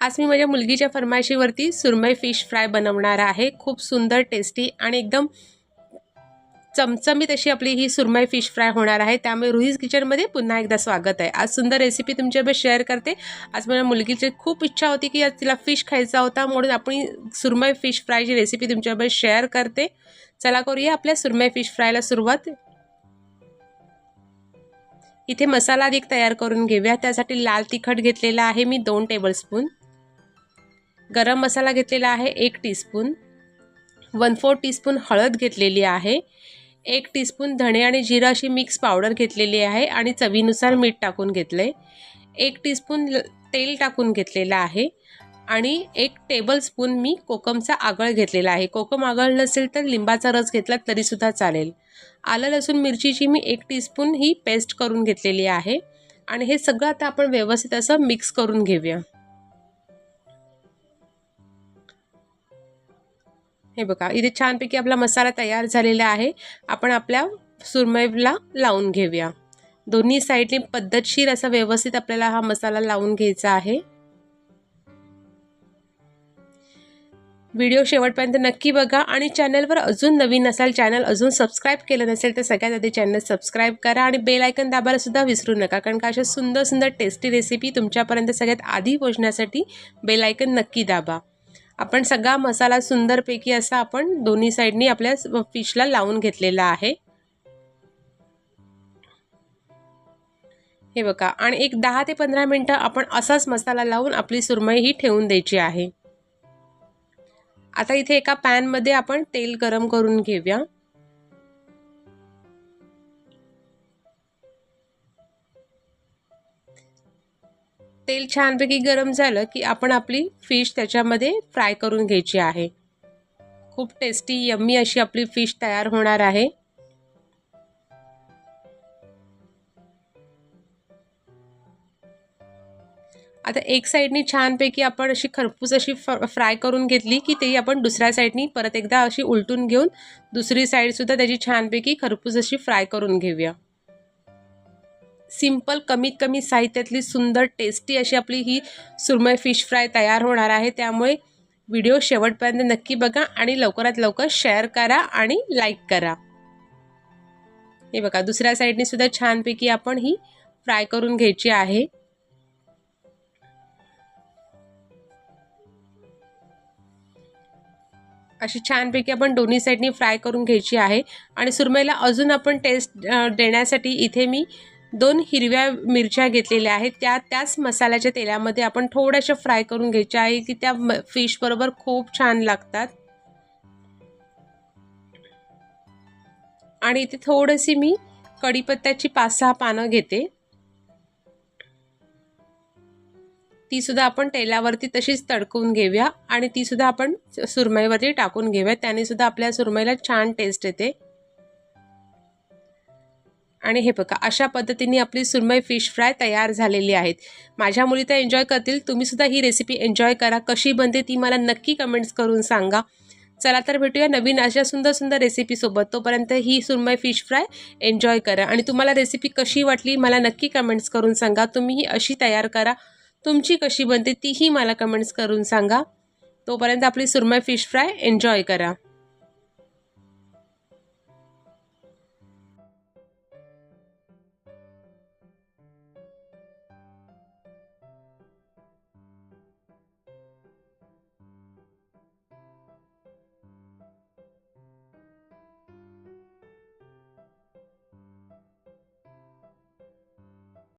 आज मी माझ्या मुलगीच्या फरमायशीवरती सुरमई fish fry बनवणार आहे. खूप सुंदर टेस्टी आणि एकदम चमचमीत अशी आपली ही सुरमई फिश फ्राय होणार आहे. त्यामुळे रुईज किचनमध्ये पुन्हा एकदा स्वागत आहे. आज सुंदर रेसिपी तुमच्याबरोबर शेअर करते. आज माझ्या मुलगीची खूप इच्छा होती की आज तिला फिश खायचा होता. म्हणून आपण सुरमई फिश फ्रायची रेसिपी तुमच्याबरोबर शेअर करते. चला करूया आपल्या सुरमई फिश फ्रायला सुरुवात. इथे मसाला अधिक तयार करून घेऊया. त्यासाठी लाल तिखट घेतलेला आहे मी दोन टेबलस्पून गरम मसाला घेतलेला आहे एक टीस्पून वन फोर टीस्पून हळद घेतलेली आहे. एक टीस्पून धणे आणि जिरं अशी मिक्स पावडर घेतलेली आहे आणि चवीनुसार मीठ टाकून घेतलं आहे एक टीस्पून तेल टाकून घेतलेलं आहे. आणि एक टेबलस्पून मी कोकमचा आगळ घेतलेला आहे. कोकम आगळ नसेल तर लिंबाचा रस घेतला तरीसुद्धा चालेल. आलं लसूण मिरचीची मी एक टीस्पून ही पेस्ट करून घेतलेली आहे. आणि हे सगळं आता आपण व्यवस्थित असं मिक्स करून घेऊया. हे बघा इथे छानपैकी आपला मसाला तयार झालेला आहे. आपण आपल्या सुरमईला लावून घेऊया. दोन्ही साईडने पद्धतशीर असा व्यवस्थित आपल्याला हा मसाला लावून घ्यायचा आहे. व्हिडिओ शेवटपर्यंत नक्की बघा आणि चॅनलवर अजून नवीन नसाल चॅनल अजून सबस्क्राईब केलं नसेल तर सगळ्यात आधी चॅनल सबस्क्राईब करा आणि बेल आयकन दाबायला सुद्धा विसरू नका. कारण का अशा सुंदर सुंदर टेस्टी रेसिपी तुमच्यापर्यंत सगळ्यात आधी पोहोचण्यासाठी बेल आयकन नक्की दाबा. आपण सगळा मसाला सुंदरपैकी असा आपण दोन्ही साईडनी आपल्या फिशला लावून घेतलेला आहे. हे बघा आणि एक दहा ते पंधरा मिनटं आपण असाच मसाला लावून आपली सुरमई ही ठेवून द्यायची आहे. आता इथे एका पॅनमध्ये आपण तेल गरम करून घेऊया. तेल छानपैकी गरम झालं की आपण आपली फिश त्याच्यामध्ये फ्राय करून घ्यायची आहे. खूप टेस्टी यम्मी अशी आपली फिश तयार होणार आहे. आता एक साईडनी छानपैकी आपण अशी खरपूस अशी फ्राय करून घेतली की तेही आपण दुसऱ्या साईडनी परत एकदा अशी उलटून घेऊन दुसरी साईडसुद्धा त्याची छानपैकी खरपूस अशी फ्राय करून घेऊया. सिंपल कमीत कमी साहित्यातली सुंदर टेस्टी अशी आपली ही सुरमई फिश फ्राय तयार होणार आहे. त्यामुळे व्हिडिओ शेवटपर्यंत नक्की बघा आणि लवकरात लवकर शेअर करा आणि लाईक करा. हे बघा दुसऱ्या साईडने सुद्धा छानपैकी आपण ही फ्राय करून घ्यायची आहे. अशी छानपैकी आपण दोन्ही साईडनी फ्राय करून घ्यायची आहे. आणि सुरमईला अजून आपण टेस्ट देण्यासाठी इथे मी दोन हिरव्या मिरच्या घेतलेल्या आहेत. त्या त्याच मसाल्याच्या तेलामध्ये आपण थोड्याशा फ्राय करून घ्यायच्या आहे की त्या फिशबरोबर खूप छान लागतात. आणि इथे थोडीशी मी कढीपत्त्याची पाच सहा पानं घेते. तीसुद्धा आपण तेलावरती तशीच तडकवून घेऊया आणि तीसुद्धा आपण सुरमईवरती टाकून घेऊया. त्यानेसुद्धा आपल्या सुरमईला छान टेस्ट येते. आणि हे बघा अशा पद्धतीने आपली सुरमई फिश फ्राय तयार झालेली आहेत. माझ्या मुली तर एन्जॉय करतील. तुम्हीसुद्धा ही रेसिपी एन्जॉय करा. कशी बनते ती मला नक्की कमेंट्स करून सांगा. चला तर भेटूया नवीन अशा सुंदर सुंदर रेसिपीसोबत तोपर्यंत ही सुरमई फिश फ्राय एन्जॉय करा. आणि तुम्हाला रेसिपी कशी वाटली मला नक्की कमेंट्स करून सांगा. तुम्ही ही अशी तयार करा. तुमची कशी बनते तीही मला कमेंट्स करून सांगा. तोपर्यंत आपली सुरमई फिश फ्राय एन्जॉय करा.